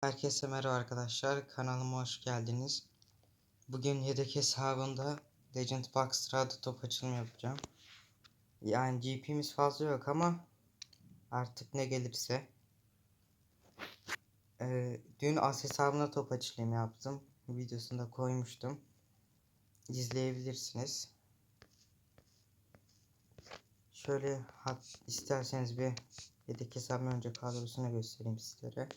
Herkese merhaba arkadaşlar. Kanalıma hoş geldiniz. Bugün yedek hesabında Legend Box Strada top açılımı yapacağım. Yani GP'miz fazla yok ama artık ne gelirse. Ee, dün as hesabına top açılımı yaptım. Videosunu da koymuştum. İzleyebilirsiniz. Şöyle hat, isterseniz bir yedek hesabın önce kadrosunu göstereyim sizlere.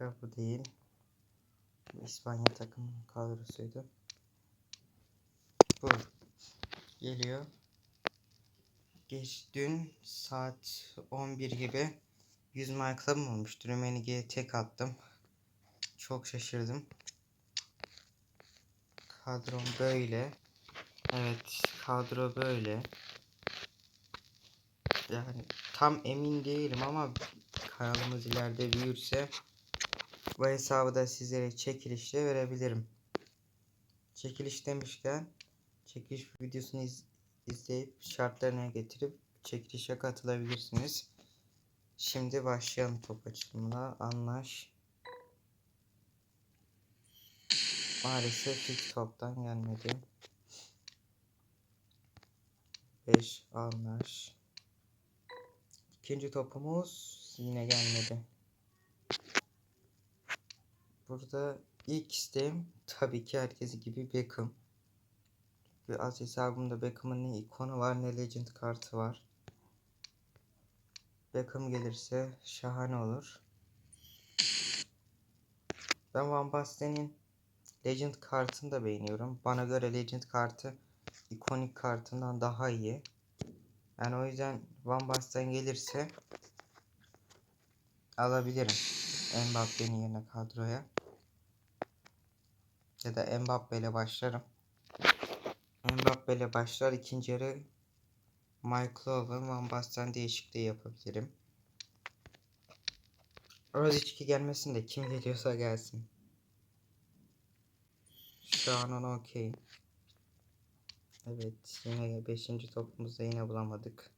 Dakika bu değil. Bu İspanya takım kadrosuydu. Bu geliyor. Geç dün saat 11 gibi 100 marklam olmuştu. Rumenige'ye tek attım. Çok şaşırdım. Kadrom böyle. Evet kadro böyle. Yani tam emin değilim ama kanalımız ileride büyürse bu hesabı da sizlere çekilişle verebilirim. Çekiliş demişken çekiliş videosunu iz izleyip şartlarına getirip çekilişe katılabilirsiniz. Şimdi başlayalım top açılımına. Anlaş. Maalesef ilk toptan gelmedi. 5 anlaş. İkinci topumuz yine gelmedi. Burada ilk isteğim tabii ki herkes gibi Beckham. Ve az hesabımda Beckham'ın ne ikonu var ne legend kartı var. Beckham gelirse şahane olur. Ben Van Basten'in Legend kartını da beğeniyorum. Bana göre Legend kartı ikonik kartından daha iyi. Yani o yüzden Van Basten gelirse alabilirim. Mbappe'nin yerine kadroya. Ya da Mbappe ile başlarım. Mbappe ile başlar. ikinci yarı Michael Owen, Van Basten değişikliği yapabilirim. Rosicki gelmesin de kim geliyorsa gelsin. Şu an ona okey. Evet yine 5. topumuzda yine bulamadık.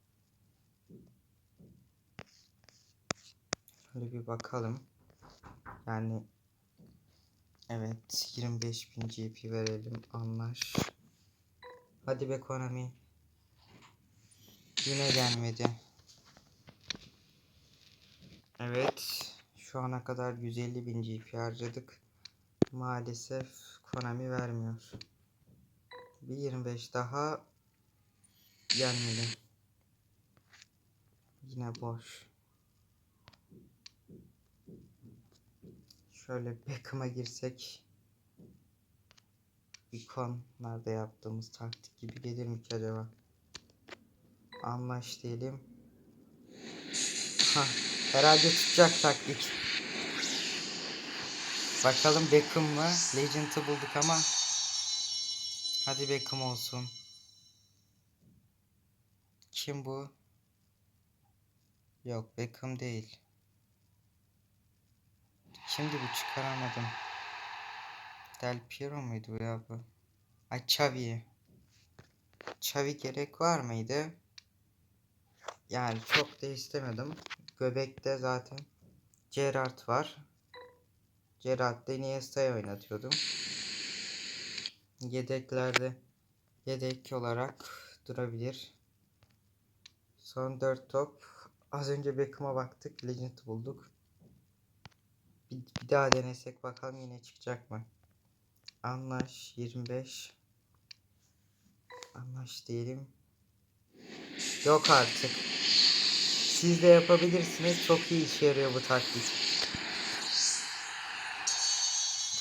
Şöyle bir bakalım. Yani evet 25.000 GP verelim anlaş. Hadi be Konami. Yine gelmedi. Evet şu ana kadar 150.000 GP harcadık. Maalesef Konami vermiyor. Bir 25 daha gelmedi. Yine boş. Şöyle Beckham'a girsek ikonlarda yaptığımız taktik gibi gelir mi ki acaba? Anlaş diyelim. Ha, herhalde tutacak taktik. Bakalım Beckham mı? Legend'ı bulduk ama Hadi Beckham olsun. Kim bu? Yok Beckham değil. Kimdi bu çıkaramadım. Del Piero muydu ya bu? Ay Xavi. Xavi gerek var mıydı? Yani çok da istemedim. Göbekte zaten Gerrard var. Gerrard'da Iniesta'yı oynatıyordum. Yedeklerde yedek olarak durabilir. Son 4 top. Az önce Beckham'a baktık. Legend bulduk. Bir, bir daha denesek bakalım yine çıkacak mı? Anlaş 25. Anlaş diyelim. Yok artık. Siz de yapabilirsiniz. Çok iyi işe yarıyor bu taktik.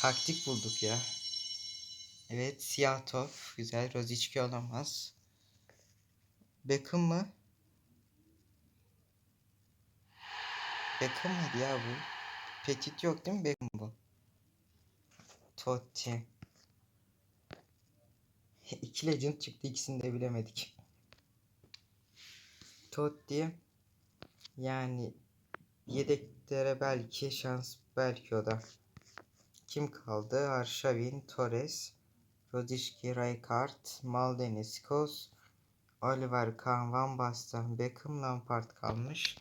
Taktik bulduk ya. Evet siyah top. Güzel. Rozicki olamaz. Beckham mı? Beckham mıydı ya bu? Petit yok değil mi Beckham bu? Totti. İki legend çıktı ikisini de bilemedik. Totti yani yedeklere belki şans belki o da. Kim kaldı? Arshavin, Torres, Rodişki, Rijkaard, Maldini, Skos, Oliver Kahn, Van Basten, Beckham, Lampard kalmış.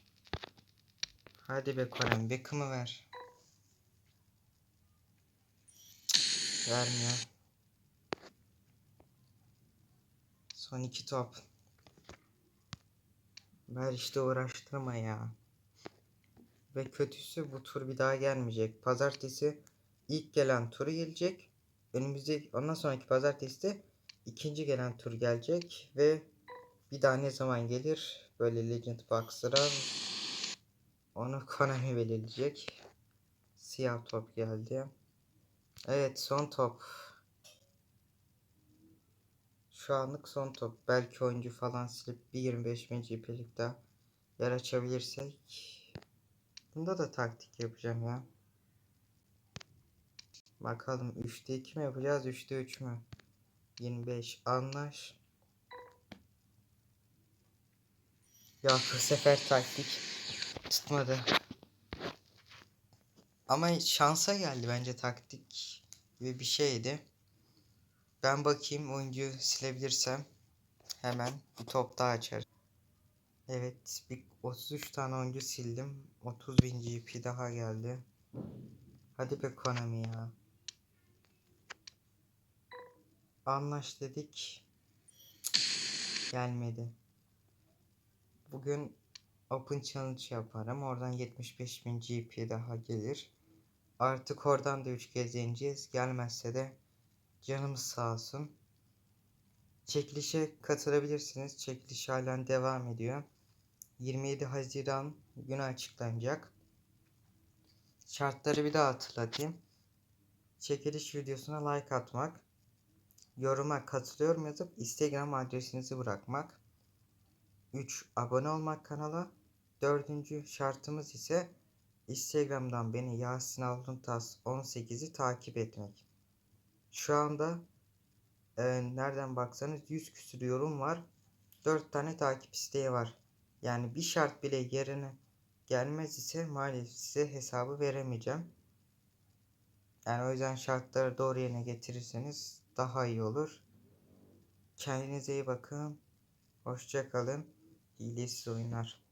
Hadi be Korem Beckham'ı ver. Vermiyor. Son iki top. Ver işte uğraştırma ya. Ve kötüsü bu tur bir daha gelmeyecek. Pazartesi ilk gelen turu gelecek. Önümüzdeki ondan sonraki pazartesi de ikinci gelen tur gelecek ve bir daha ne zaman gelir böyle Legend Box'lara onu Konami belirleyecek. Siyah top geldi. Evet son top. Şu anlık son top. Belki oyuncu falan silip bir 25 bin GP'lik daha yer açabilirsek. Bunda da taktik yapacağım ya. Bakalım 3'te 2 mi yapacağız 3'te 3 mü? 25 anlaş. Ya bu sefer taktik tutmadı. Ama şansa geldi bence taktik gibi bir şeydi. Ben bakayım oyuncu silebilirsem hemen bir top daha açar. Evet bir 33 tane oyuncu sildim. 30 bin GP daha geldi. Hadi be Konami ya. Anlaş dedik. Gelmedi. Bugün Open Challenge yaparım. Oradan 75 bin GP daha gelir. Artık oradan da 3 kez yeneceğiz. Gelmezse de canımız sağ olsun. Çekilişe katılabilirsiniz. Çekiliş halen devam ediyor. 27 Haziran günü açıklanacak. Şartları bir daha hatırlatayım. Çekiliş videosuna like atmak, yoruma katılıyorum yazıp Instagram adresinizi bırakmak. 3. Abone olmak kanala. Dördüncü şartımız ise Instagram'dan beni Yasin Altuntas 18'i takip etmek. Şu anda e, nereden baksanız 100 küsür yorum var. 4 tane takip isteği var. Yani bir şart bile yerine gelmez ise maalesef size hesabı veremeyeceğim. Yani o yüzden şartları doğru yerine getirirseniz daha iyi olur. Kendinize iyi bakın. Hoşça kalın. Hilesiz oyunlar.